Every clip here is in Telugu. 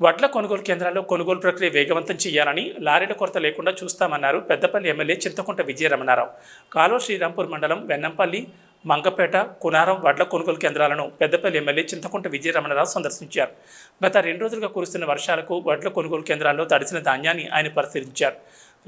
వడ్ల కొనుగోలు కేంద్రాల్లో కొనుగోలు ప్రక్రియ వేగవంతం చేయాలని లారీల కొరత లేకుండా చూస్తామన్నారు పెద్దపల్లి ఎమ్మెల్యే చింతకుంట విజయరమణారావు. కాలువ శ్రీరాంపూర్ మండలం వెన్నంపల్లి మంగపేట కునారం వడ్ల కొనుగోలు కేంద్రాలను పెద్దపల్లి ఎమ్మెల్యే చింతకుంట విజయరమణారావు సందర్శించారు. గత రెండు రోజులుగా కురుస్తున్న వర్షాలకు వడ్ల కొనుగోలు కేంద్రాల్లో తడిసిన ధాన్యాన్ని ఆయన పరిశీలించారు.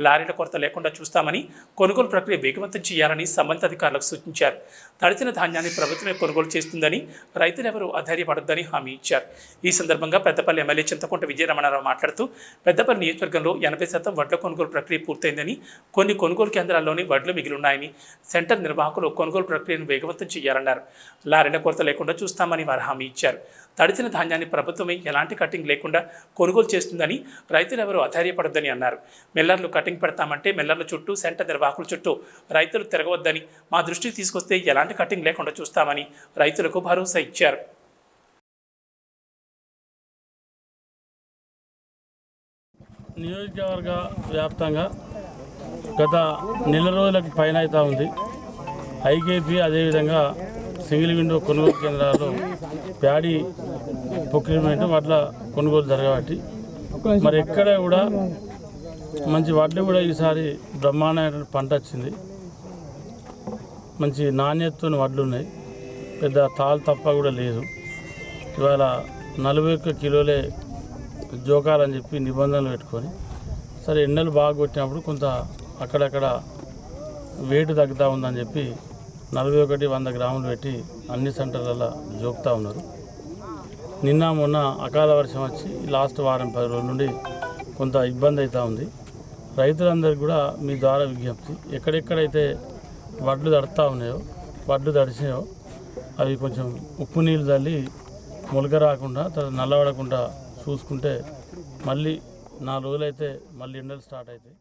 లారీల కొరత లేకుండా చూస్తామని కొనుగోలు ప్రక్రియ వేగవంతం చేయాలని సంబంధిత అధికారులకు సూచించారు. తడిచిన ధాన్యాన్ని ప్రభుత్వమే కొనుగోలు చేస్తుందని రైతులెవరూ అధైర్యపడొద్దని హామీ ఇచ్చారు. ఈ సందర్భంగా పెద్దపల్లి ఎమ్మెల్యే చింతకుంట విజయరమణారావు మాట్లాడుతూ పెద్దపల్లి నియోజకవర్గంలో ఎనభై శాతం వడ్ల కొనుగోలు ప్రక్రియ పూర్తయిందని కొన్ని కొనుగోలు కేంద్రాల్లోని వడ్లు మిగిలిన్నాయని సెంటర్ నిర్వాహకులు కొనుగోలు ప్రక్రియను వేగవంతం చేయాలన్నారు. లారీల కొరత లేకుండా చూస్తామని వారు హామీ ఇచ్చారు. తడిచిన ధాన్యాన్ని ప్రభుత్వమే ఎలాంటి కటింగ్ లేకుండా కొనుగోలు చేస్తుందని రైతులు ఎవరు అధైర్యపడొద్దని అన్నారు. మిల్లర్లు కటింగ్ పెడతామంటే మిల్లర్ల చుట్టూ సెంటర్ నిర్వాహకుల చుట్టూ రైతులు తిరగవద్దని మా దృష్టికి తీసుకొస్తే ఎలాంటి కటింగ్ లేకుండా చూస్తామని రైతులకు భరోసా ఇచ్చారు. నియోజకవర్గ వ్యాప్తంగా గత నెల రోజులకు పైన అవుతూ ఉంది. ఐకేపీ అదేవిధంగా సింగిల్ విండో కొనుగోలు కేంద్రాల్లో ప్యాడీ ప్రొక్యూర్మెంట్ వడ్ల కొనుగోలు జరగబట్టి మరి ఎక్కడ కూడా మంచి వడ్లు కూడా ఈసారి బ్రహ్మాండమైన పంట వచ్చింది. మంచి నాణ్యతతో వడ్లు ఉన్నాయి. పెద్ద తాలు తప్ప కూడా లేదు. ఇవాళ నలభై ఒక్క కిలోలే జోకాలని చెప్పి నిబంధనలు పెట్టుకొని సరే ఎండలు బాగా కొట్టినప్పుడు కొంత అక్కడక్కడ వేటు తగ్గుతూ ఉందని చెప్పి నలభై ఒకటి వంద గ్రాములు పెట్టి అన్ని సెంటర్లలో జోపుతూ ఉన్నారు. నిన్న మొన్న అకాల వర్షం వచ్చి లాస్ట్ వారం పది రోజుల నుండి కొంత ఇబ్బంది అవుతూ ఉంది. రైతులందరికీ కూడా మీ ద్వారా విజ్ఞప్తి. ఎక్కడెక్కడైతే వడ్లు తడుతూ ఉన్నాయో వడ్లు తడిచినాయో అవి కొంచెం ఉప్పు నీళ్ళు తల్లి మొలక రాకుండా తర్వాత నల్లబడకుండా చూసుకుంటే మళ్ళీ నాలుగు రోజులైతే మళ్ళీ ఎండలు స్టార్ట్ అవుతాయి.